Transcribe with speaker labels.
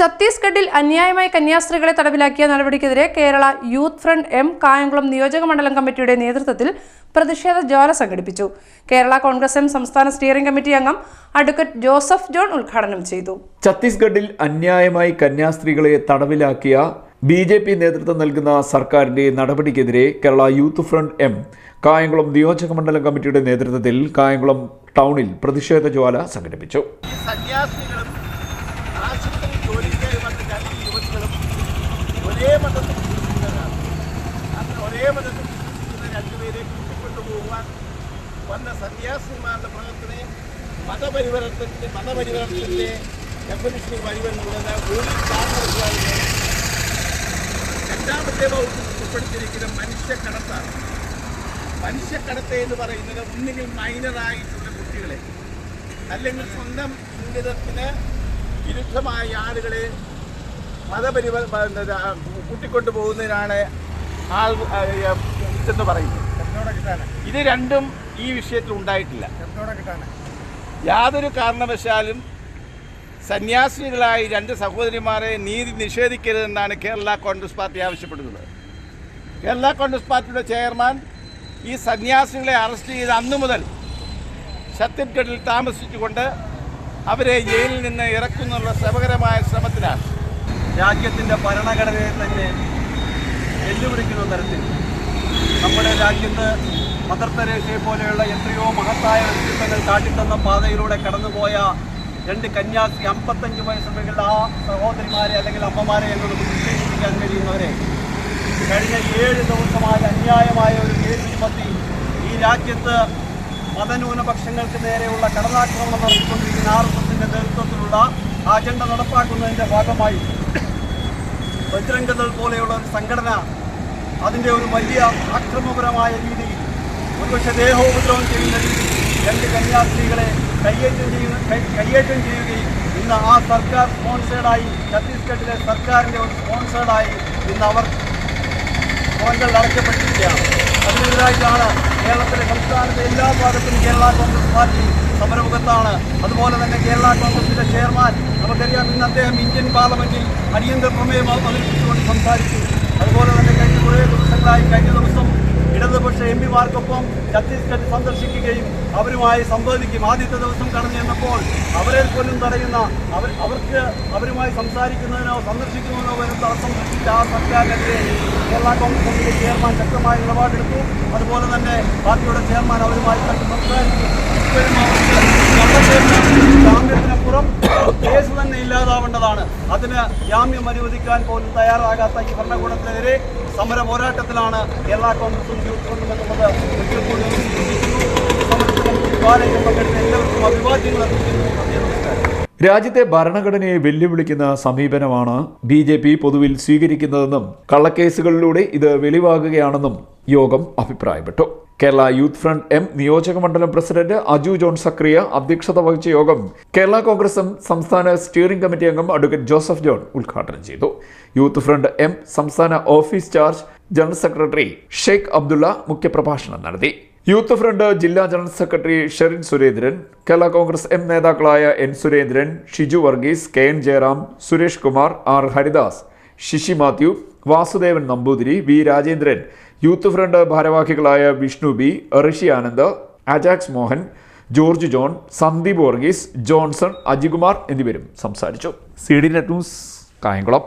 Speaker 1: ഛത്തീസ്ഗഡിൽ അന്യായമായി കന്യാസ്ത്രീകളെ തടവിലാക്കിയ നടപടിക്കെതിരെ Kerala youth front M Kayamkulam നിയോജക മണ്ഡലം കമ്മിറ്റിയുടെ നേതൃത്വത്തിൽ പ്രതിഷേധ ജ്വാല സംഘടിപ്പിച്ചു. കേരള കോൺഗ്രസ് എം സംസ്ഥാന സ്റ്റിയറിംഗ് കമ്മിറ്റി അംഗം അഡ്വക്കേറ്റ് ജോസഫ് ജോൺ ഉദ്ഘാടനം ചെയ്തു.
Speaker 2: ഛത്തീസ്ഗഡിൽ അന്യായമായി കന്യാസ്ത്രീകളെ തടവിലാക്കിയ ബി ജെ പി നേതൃത്വം നൽകുന്ന സർക്കാരിന്റെ നടപടിക്കെതിരെ Kerala youth front M Kayamkulam നിയോജക മണ്ഡലം കമ്മിറ്റിയുടെ നേതൃത്വത്തിൽ കായംകുളം ടൗണിൽ പ്രതിഷേധ ജ്വാല സംഘടിപ്പിച്ചു.
Speaker 3: സന്യാസികളും വന്ന സന്യാസിമാരുടെ പ്രവർത്തനം മതപരിവർത്തനത്തിന്റെ മതപരിവർത്തനത്തിന്റെ ഡെഫിനിഷനിൽ പരിവർത്തനം ഒരു രണ്ടാമത്തെ വകുപ്പിൽ ഉൾപ്പെടുത്തിയിരിക്കുന്ന മനുഷ്യക്കടത്താണ് മനുഷ്യക്കടത്ത് എന്ന് പറയുന്നത് ഒന്നുകിൽ മൈനറായിട്ടുള്ള കുട്ടികളെ അല്ലെങ്കിൽ സ്വന്തം ജീവിതത്തിന് വിരുദ്ധമായ ആളുകളെ മതപരിവ കൂട്ടിക്കൊണ്ടു പോകുന്നതിനാണ് ആൾ ഇതെന്ന് പറയുന്നത്. ഇത് രണ്ടും ഈ വിഷയത്തിൽ ഉണ്ടായിട്ടില്ല. യാതൊരു കാരണവശാലും സന്യാസികളായി രണ്ട് സഹോദരിമാരെ നീതി നിഷേധിക്കരുതെന്നാണ് കേരള കോൺഗ്രസ് പാർട്ടി ആവശ്യപ്പെടുന്നത്. കേരള കോൺഗ്രസ് പാർട്ടിയുടെ ചെയർമാൻ ഈ സന്യാസികളെ അറസ്റ്റ് ചെയ്ത അന്നു മുതൽ ഛത്തീസ്ഗഡിൽ താമസിച്ചുകൊണ്ട് അവരെ ജയിലിൽ നിന്ന് ഇറക്കുന്നുള്ള ശ്രമകരമായ ശ്രമത്തിലാണ്.
Speaker 4: രാജ്യത്തിന്റെ ഭരണഘടനയെ തന്നെ വെല്ലുവിളിക്കുന്ന തരത്തിൽ നമ്മുടെ രാജ്യത്ത് മദർ തെരേസയെ പോലെയുള്ള എത്രയോ മഹത്തായ വ്യക്തിത്വങ്ങൾ കാട്ടിത്തന്ന പാതയിലൂടെ കടന്നുപോയ രണ്ട് കന്യാസ്ത്രീ അമ്പത്തഞ്ച് വയസ്സുണ്ടെങ്കിൽ ആ സഹോദരിമാരെ അല്ലെങ്കിൽ അമ്മമാരെ എന്നോട് വിശേഷിപ്പിക്കാൻ കഴിയുന്നവരെ കഴിഞ്ഞ ഏഴ് ദിവസമായി അന്യായമായ ഒരു കേസ് ചുമത്തി ഈ രാജ്യത്ത് മതന്യൂനപക്ഷങ്ങൾക്ക് നേരെയുള്ള കടന്നാക്രമണം നടത്തിക്കൊണ്ടിരിക്കുന്ന ആർ എസ് എസിന്റെ നേതൃത്വത്തിലുള്ള അജണ്ട നടപ്പാക്കുന്നതിന്റെ ഭാഗമായി ബജ്രംഗദൾ പോലെയുള്ള ഒരു സംഘടന അതിന്റെ ഒരു വലിയ ആക്രമപരമായ രീതിയിൽ ഒരുപക്ഷെ ദേഹോപദ്രവം ചെയ്യുന്ന രണ്ട് കന്യാസ്ത്രീകളെ കയ്യേറ്റം ചെയ്യുന്ന കയ്യേറ്റം ചെയ്യുകയും ഇന്ന് ആ സർക്കാർ സ്പോൺസേഡായി ഛത്തീസ്ഗഡിലെ സർക്കാരിന്റെ ഒരു സ്പോൺസേഡായി ഇന്ന് അവർ ഫോൺകൾ അടയ്ക്കപ്പെട്ടിരിക്കുകയാണ്. അതിനെതിരായിട്ടാണ് കേരളത്തിലെ സംസ്ഥാനത്തെ എല്ലാ ഭാഗത്തും കേരള കോൺഗ്രസ് പാർട്ടി സമരമുഖത്താണ്. അതുപോലെ തന്നെ കേരള കോൺഗ്രസിന്റെ ചെയർമാൻ നമുക്കറിയാം ഇന്ന് അദ്ദേഹം ഇന്ത്യൻ പാർലമെന്റിൽ അടിയന്തര പ്രമേയം അവതരിപ്പിച്ചുകൊണ്ട് സംസാരിച്ചു. അതുപോലെ തന്നെ കഴിഞ്ഞ കുറേ ദിവസങ്ങളായി കഴിഞ്ഞ ദിവസം ഇടതുപക്ഷ എം പിമാർക്കൊപ്പം ഛത്തീസ്ഗഡ് സന്ദർശിക്കുകയും അവരുമായി സംവദിക്കും. ആദ്യത്തെ ദിവസം കടന്നു ചെന്നപ്പോൾ അവരെ പോലും തടയുന്ന അവർ അവർക്ക് അവരുമായി സംസാരിക്കുന്നതിനോ സന്ദർശിക്കുന്നതിനോ വരും തടസ്സം സൃഷ്ടിച്ച ആ സർക്കാരിനെതിരെ കേരള കോൺഗ്രസ് കമ്മിറ്റി ചെയർമാൻ ശക്തമായ നിലപാടെടുത്തു. അതുപോലെ തന്നെ പാർട്ടിയുടെ ചെയർമാൻ അവരുമായി കണ്ട് സംസാരിച്ചു ഇപ്പോഴും അവർക്ക് ജാമ്യത്തിനപ്പുറം കേസ് തന്നെ ഇല്ലാതാവേണ്ടതാണ് അതിന് ജാമ്യം അനുവദിക്കാൻ പോലും തയ്യാറാകാത്ത ഈ ഭരണകൂടത്തിനെതിരെ സമര പോരാട്ടത്തിലാണ് കേരള കോൺഗ്രസും യൂത്ത് കോൺഗ്രസും എന്നുള്ളത്
Speaker 2: രാജ്യത്തെ ഭരണഘടനയെ വെല്ലുവിളിക്കുന്ന സമീപനമാണ് ബി ജെ പി പൊതുവിൽ സ്വീകരിക്കുന്നതെന്നും കള്ളക്കേസുകളിലൂടെ ഇത് വെളിവാകുകയാണെന്നും യോഗം അഭിപ്രായപ്പെട്ടു. കേരള യൂത്ത് ഫ്രണ്ട് എം നിയോജക മണ്ഡലം പ്രസിഡന്റ് അജു ജോൺ സക്രിയ അധ്യക്ഷത വഹിച്ച യോഗം കേരള കോൺഗ്രസ് എം സംസ്ഥാന സ്റ്റിയറിംഗ് കമ്മിറ്റി അംഗം അഡ്വക്കേറ്റ് ജോസഫ് ജോൺ ഉദ്ഘാടനം ചെയ്തു. യൂത്ത് ഫ്രണ്ട് എം സംസ്ഥാന office charge general secretary Sheikh Abdullah മുഖ്യപ്രഭാഷണം നടത്തി. യൂത്ത് ഫ്രണ്ട് ജില്ലാ general secretary Sherin Surendran Kerala Congress M നേതാക്കളായ N Surendran Shiju Varghese K N Jayaram Suresh Kumar R Haridas Shishi Mathew Vasudevan Namboothiri V Rajendran youth front ഭാരവാഹികളായ Vishnu B Rishi Anand Ajax Mohan George John Sandeep Varghese Johnson Ajikumar എന്നിവരും സംസാരിച്ചു. C D net news Kayamkulam.